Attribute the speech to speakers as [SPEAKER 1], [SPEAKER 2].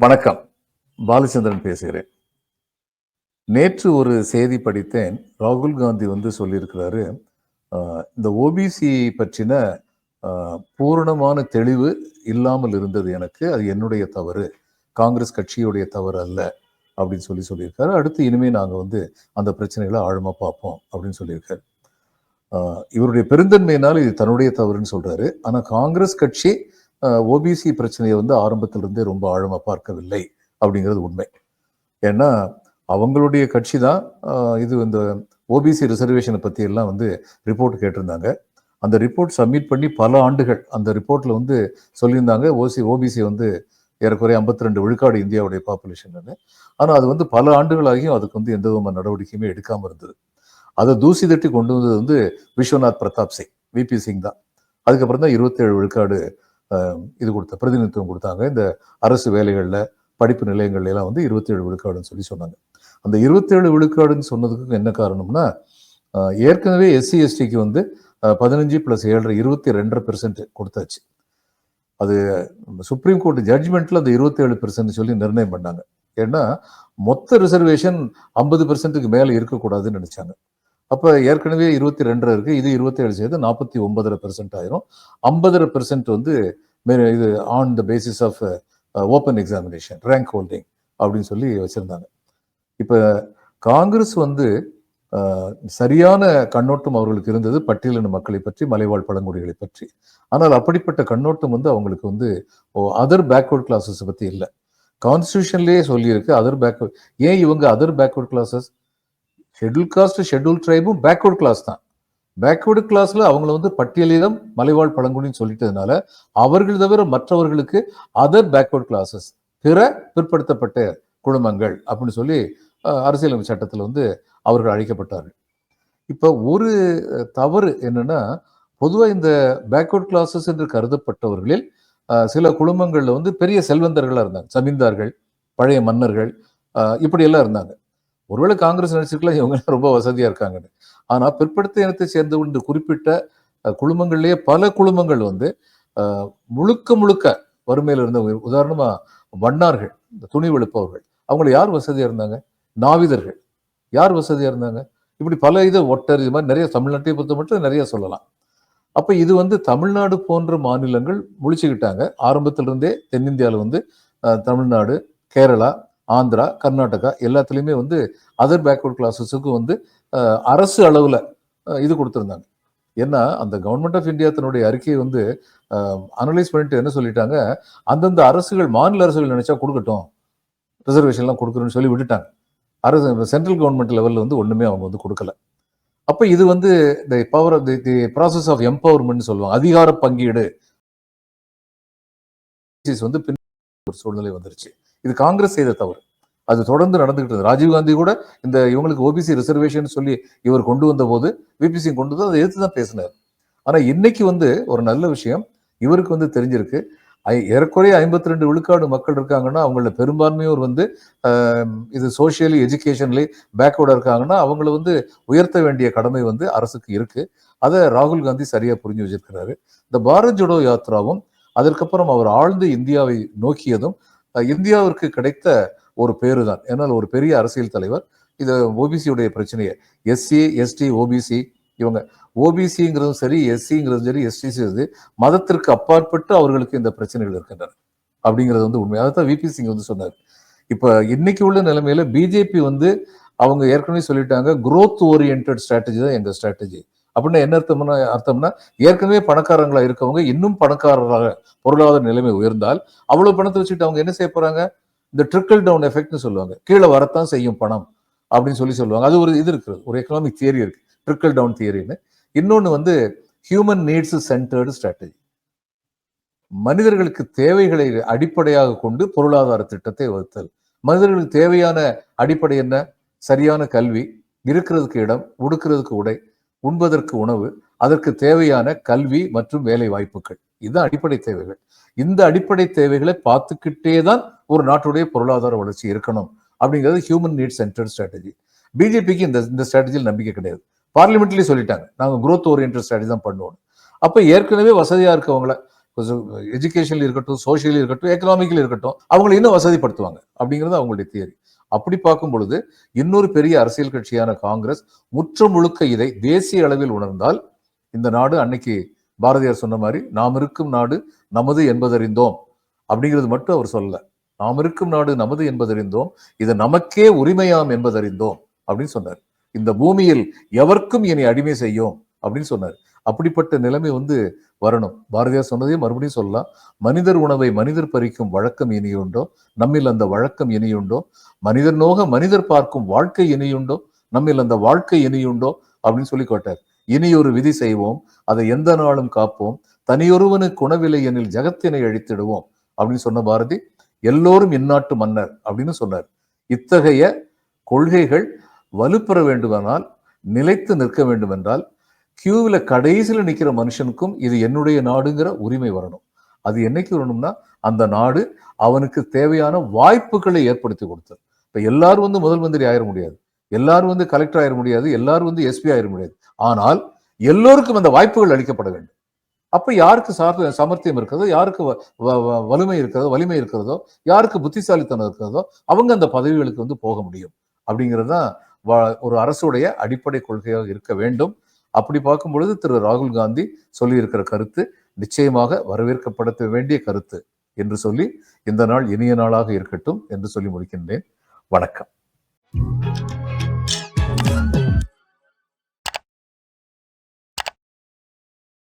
[SPEAKER 1] வணக்கம். பாலச்சந்திரன் பேசுகிறேன். நேற்று ஒரு செய்தி படித்தேன். ராகுல் காந்தி வந்து சொல்லியிருக்கிறாரு இந்த ஓபிசி பற்றின பூரணமான தெளிவு இல்லாமல் இருந்தது எனக்கு. அது என்னுடைய தவறு. காங்கிரஸ் கட்சியுடைய தவறு அல்ல. அப்படின்னு சொல்லி சொல்லியிருக்காரு. அடுத்து இனிமேல் நாங்கள் வந்து அந்த பிரச்சனைகளை ஆழமாக பார்ப்போம் அப்படின்னு சொல்லியிருக்காரு. இவருடைய பெருந்தன்மையினால் இது தன்னுடைய தவறுன்னு சொல்கிறாரு ஆனால் காங்கிரஸ் கட்சி ஓபிசி பிரச்சனையை வந்து ஆரம்பத்திலிருந்தே ரொம்ப ஆழமாக பார்க்கவில்லை அப்படிங்கிறது உண்மை. ஏன்னா அவங்களுடைய கட்சி தான் இது இந்த ஓபிசி ரிசர்வேஷனை பற்றியெல்லாம் எல்லாம் வந்து ரிப்போர்ட் கேட்டிருந்தாங்க. அந்த ரிப்போர்ட் சப்மிட் பண்ணி பல ஆண்டுகள் அந்த ரிப்போர்ட்டில் வந்து சொல்லியிருந்தாங்க. ஓசி ஓபிசி வந்து ஏறக்குறைய 52 ரெண்டு விழுக்காடு இந்தியாவுடைய பாப்புலேஷன் ஆனால் அது வந்து பல ஆண்டுகளாகியும் அதுக்கு வந்து எந்த விதமான நடவடிக்கையுமே எடுக்காமல் இருந்தது. அதை தூசி தட்டி கொண்டு வந்தது வந்து விஸ்வநாத் பிரதாப் சிங் விபி சிங் தான். அதுக்கப்புறம் தான் 27 விழுக்காடு இது கொடுத்த பிரதிநிதித்துவம் கொடுத்தாங்க. இந்த அரசு வேலைகளில் படிப்பு நிலையங்கள்ல எல்லாம் வந்து 27 விழுக்காடுன்னு சொல்லி சொன்னாங்க. அந்த 27 விழுக்காடுன்னு சொன்னதுக்கு என்ன காரணம்னா ஏற்கனவே எஸ்சி எஸ்டிக்கு வந்து பதினஞ்சு பிளஸ் ஏழரை இருபத்தி ரெண்டரை பெர்சன்ட் கொடுத்தாச்சு. அது சுப்ரீம் கோர்ட் ஜட்ஜ்மெண்ட்டில் அந்த இருபத்தேழு பெர்சன்ட் சொல்லி நிர்ணயம் பண்ணாங்க. ஏன்னா மொத்த ரிசர்வேஷன் ஐம்பது பெர்சன்ட்டுக்கு மேலே இருக்கக்கூடாதுன்னு நினச்சாங்க. அப்ப ஏற்கனவே இருபத்தி ரெண்டரை இருக்கு இது இருபத்தி ஏழு சேர்த்து நாற்பத்தி ஒன்பதரை பெர்சென்ட் ஆயிரும். ஐம்பதரை பெர்சென்ட் வந்து இது on the basis of open examination rank holding அப்படின்னு சொல்லி வச்சிருந்தாங்க. இப்ப காங்கிரஸ் வந்து சரியான கண்ணோட்டம் அவர்களுக்கு இருந்தது பட்டியலின மக்களை பற்றி மலைவாழ் பழங்குடிகளை பற்றி. ஆனால் அப்படிப்பட்ட கண்ணோட்டம் வந்து அவங்களுக்கு வந்து அதர் பேக்வர்ட் கிளாஸஸ் பத்தி இல்லை. கான்ஸ்டியூஷன்லேயே சொல்லியிருக்கு அதர் பேக்வர்ட் ஏன் இவங்க other backward classes schedule caste schedule ட்ரைபும் backward class தான். பேக்வர்டு கிளாஸில் அவங்கள வந்து பட்டியலிடம் மலைவாழ் பழங்குடின்னு சொல்லிட்டதுனால அவர்கள் தவிர மற்றவர்களுக்கு அதர் பேக்வர்டு கிளாஸஸ் பிற பிற்படுத்தப்பட்ட குழுமங்கள் அப்படின்னு சொல்லி அரசியலமைப்பு சட்டத்தில் வந்து அவர்கள் அழைக்கப்பட்டார்கள். இப்போ ஒரு தவறு என்னென்னா பொதுவாக இந்த பேக்வர்ட் கிளாஸஸ் என்று கருதப்பட்டவர்களில் சில குழுமங்களில் வந்து பெரிய செல்வந்தர்களாக இருந்தாங்க. சமீந்தார்கள் பழைய மன்னர்கள் இப்படியெல்லாம் இருந்தாங்க. ஒருவேளை காங்கிரஸ் நினைச்சிருக்கலாம் இவங்க ரொம்ப வசதியா இருக்காங்கன்னு. ஆனா பிற்படுத்த இனத்தை சேர்ந்த இந்த குறிப்பிட்ட குழுமங்கள்லேயே பல குழுமங்கள் வந்து முழுக்க முழுக்க வறுமையில் இருந்தவங்க உதாரணமா வண்ணார்கள் இந்த துணி வெளுப்பவர்கள் அவங்கள யார் வசதியா இருந்தாங்க? நாவிதர்கள். யார் வசதியா இருந்தாங்க? இப்படி பல இது ஒட்டர் இது மாதிரி நிறைய தமிழ்நாட்டை பொறுத்த மட்டும் நிறைய சொல்லலாம். அப்ப இது வந்து தமிழ்நாடு போன்ற மாநிலங்கள் முழிச்சுக்கிட்டாங்க. ஆரம்பத்திலிருந்தே தென்னிந்தியாவில் வந்து தமிழ்நாடு கேரளா ஆந்திரா கர்நாடகா எல்லாத்துலேயுமே வந்து அதர் பேக்வர்ட் கிளாஸஸுக்கு வந்து அரசு அளவில் இது கொடுத்துருந்தாங்க. ஏன்னா அந்த கவர்மெண்ட் ஆஃப் இந்தியா தன்னுடைய அறிக்கையை வந்து அனலைஸ் பண்ணிட்டு என்ன சொல்லிட்டாங்க? அந்தந்த அரசுகள் மாநில அரசுகள் நினைச்சா கொடுக்கட்டும். ரிசர்வேஷன்லாம் கொடுக்குறோன்னு சொல்லி விட்டுட்டாங்க. அரசு சென்ட்ரல் கவர்மெண்ட் லெவலில் வந்து ஒன்றுமே அவங்க வந்து கொடுக்கல. அப்போ இது வந்து the power the the process of empowerment சொல்லுவாங்க. அதிகார பங்கீடு. வந்து பின் ஒரு சூழ்நிலை வந்துருச்சு. இது காங்கிரஸ் செய்த தவறு. அது தொடர்ந்து நடந்துகிட்டு இருந்தது. ராஜீவ்காந்தி கூட இந்த இவங்களுக்கு ஓபிசி ரிசர்வேஷன் சொல்லி இவர் கொண்டு வந்த போது விபி சிங் கொண்டு வந்து அதை எதிர்த்து தான் பேசினார். ஆனா இன்னைக்கு வந்து ஒரு நல்ல விஷயம் இவருக்கு வந்து தெரிஞ்சிருக்கு. ஐ- ஏறக்குறைய ஐம்பத்தி ரெண்டு விழுக்காடு மக்கள் இருக்காங்கன்னா அவங்கள பெரும்பான்மையோர் வந்து ஆஹ், இது சோசியலி எஜுகேஷன்லி பேக்வர்டா இருக்காங்கன்னா அவங்கள வந்து உயர்த்த வேண்டிய கடமை வந்து அரசுக்கு இருக்கு. அதை ராகுல் காந்தி சரியா புரிஞ்சு வச்சிருக்கிறாரு. இந்த பாரத் ஜோடோ யாத்ராவும் அதற்கப்புறம் அவர் ஆழ்ந்து இந்தியாவை நோக்கியதும் இந்தியாவிற்கு கிடைத்த ஒரு பேரு தான் ஏன்னால் ஒரு பெரிய அரசியல் தலைவர் இது ஓபிசியுடைய பிரச்சனையை. எஸ்சி எஸ்டி ஓபிசி இவங்க. ஓபிசிங்கிறதும் சரி எஸ்சிங்கிறதும் சரி எஸ்டிசி மதத்திற்கு அப்பாற்பட்டு அவர்களுக்கு இந்த பிரச்சனைகள் இருக்கின்றன. அப்படிங்கிறது வந்து உண்மை. அதைத்தான் விபி சிங் வந்து சொன்னார். இப்போ இன்னைக்கு உள்ள நிலைமையில பிஜேபி வந்து அவங்க ஏற்கனவே சொல்லிட்டாங்க குரோத் ஓரியன்ட் ஸ்ட்ராட்டஜி தான் எங்கள் ஸ்ட்ராட்டஜி அப்படின்னா என்ன அர்த்தம்னா அர்த்தம்னா ஏற்கனவே பணக்காரங்களா இருக்கவங்க இன்னும் பணக்காரராக பொருளாதார நிலைமை உயர்ந்தால் அவ்வளவு பணத்தை வச்சுட்டு அவங்க என்ன செய்ய போறாங்க? இந்த ட்ரிக்கிள் டவுன் எஃபெக்ட்னு சொல்லுவாங்க. கீழே வரத்தான் செய்யும் பணம் அப்படின்னு சொல்லி சொல்லுவாங்க. அது ஒரு இது இருக்குது ஒரு எக்கனாமிக் தியரி இருக்கு. ட்ரிக்கிள் டவுன் தியரின்னு இன்னொன்று வந்து ஹியூமன் நீட்ஸ் சென்டர்டு ஸ்ட்ராட்டஜி மனிதர்களுக்கு தேவைகளை அடிப்படையாக கொண்டு பொருளாதார திட்டத்தை வகுத்தல். மனிதர்களுக்கு தேவையான அடிப்படை என்ன? சரியான கல்வி இருக்கிறதுக்கு இடம் உடுக்கிறதுக்கு உடை உண்பதற்கு உணவு அதற்கு தேவையான கல்வி மற்றும் வேலை வாய்ப்புகள் இதுதான் அடிப்படை தேவைகள். இந்த அடிப்படை தேவைகளை பார்த்துக்கிட்டே தான் ஒரு நாட்டுடைய பொருளாதார வளர்ச்சி இருக்கணும் அப்படிங்கிறது ஹியூமன் நீட் சென்டர் ஸ்ட்ராட்டஜி பிஜேபிக்கு இந்த இந்த ஸ்ட்ராட்டஜியில் நம்பிக்கை கிடையாது. பார்லிமெண்ட்லேயே சொல்லிட்டாங்க. நாங்கள் குரோத் ஓரியன்ட் ஸ்ட்ராட்டஜி தான் பண்ணுவோம். அப்போ ஏற்கனவே வசதியாக இருக்கவங்கள எஜுகேஷன்ல இருக்கட்டும் சோஷியலில் இருக்கட்டும் எக்கனாமிக்கில் இருக்கட்டும் அவங்களை இன்னும் வசதிப்படுத்துவாங்க அப்படிங்கிறது அவங்களுடைய தியரி அப்படி பார்க்கும் பொழுது இன்னொரு பெரிய அரசியல் கட்சியான காங்கிரஸ் முற்ற முழுக்க இதை தேசிய அளவில் உணர்ந்தால் இந்த நாடு அன்னைக்கு பாரதியார் சொன்ன மாதிரி நாம் இருக்கும் நாடு நமது என்பதறிந்தோம் அப்படிங்கிறது மட்டும் அவர் சொல்லல. நாம் இருக்கும் நாடு நமது என்பதறிந்தோம் இது நமக்கே உரிமையாம் என்பதறிந்தோம் அப்படின்னு சொன்னார். இந்த பூமியில் எவர்க்கும் இனி அடிமை செய்யும் அப்படின்னு சொன்னார். அப்படிப்பட்ட நிலைமை வந்து வரணும். பாரதியார் சொன்னதே மறுபடியும் சொல்லலாம். மனிதர் உணவை மனிதர் பறிக்கும் வழக்கம் இனியுண்டோ? நம்மில் அந்த வழக்கம் இனியுண்டோ? மனிதர் நோக மனிதர் பார்க்கும் வாழ்க்கை இனியுண்டோ? நம்மில் அந்த வாழ்க்கை இனியுண்டோ? அப்படின்னு சொல்லி கேட்டார். இனியொரு விதி செய்வோம். அதை எந்த நாளும் காப்போம். தனியொருவனுக்கு உணவில்லை எனில் ஜகத்தினை அழித்திடுவோம். அப்படின்னு சொன்ன பாரதி எல்லோரும் இந்நாட்டு மன்னர் அப்படின்னு சொன்னார். இத்தகைய கொள்கைகள் வலுப்பெற வேண்டுமானால் நிலைத்து நிற்க வேண்டுமென்றால் கியூவில் கடைசியில் நிற்கிற மனுஷனுக்கும் இது என்னுடைய நாடுங்கிற உரிமை வரணும். அது என்னைக்கு வரணும்னா அந்த நாடு அவனுக்கு தேவையான வாய்ப்புகளை ஏற்படுத்தி கொடுத்தது. இப்போ எல்லாரும் வந்து முதல் மந்திரி ஆயிட முடியாது. எல்லாரும் வந்து கலெக்டர் ஆயிட முடியாது. எல்லாரும் வந்து எஸ்பி ஆயிட முடியாது. ஆனால் எல்லோருக்கும் அந்த வாய்ப்புகள் அளிக்கப்பட வேண்டும். அப்ப யாருக்கு சார்ந்த சமர்த்தியம் இருக்கிறதோ யாருக்கு வ- வ- வ- வலிமை இருக்கிறதோ வலிமை இருக்கிறதோ யாருக்கு புத்திசாலித்தனம் இருக்கிறதோ அவங்க அந்த பதவிகளுக்கு வந்து போக முடியும். அப்படிங்கிறது தான் வ- ஒரு அரசுடைய அடிப்படை கொள்கையாக இருக்க வேண்டும். அப்படி பார்க்கும் பொழுது திரு ராகுல் காந்தி சொல்லியிருக்கிற கருத்து நிச்சயமாக வரவேற்கப்படுத்த வேண்டிய கருத்து என்று சொல்லி இந்த நாள் இனிய நாளாக இருக்கட்டும் என்று சொல்லி முடிக்கின்றேன். வணக்கம்.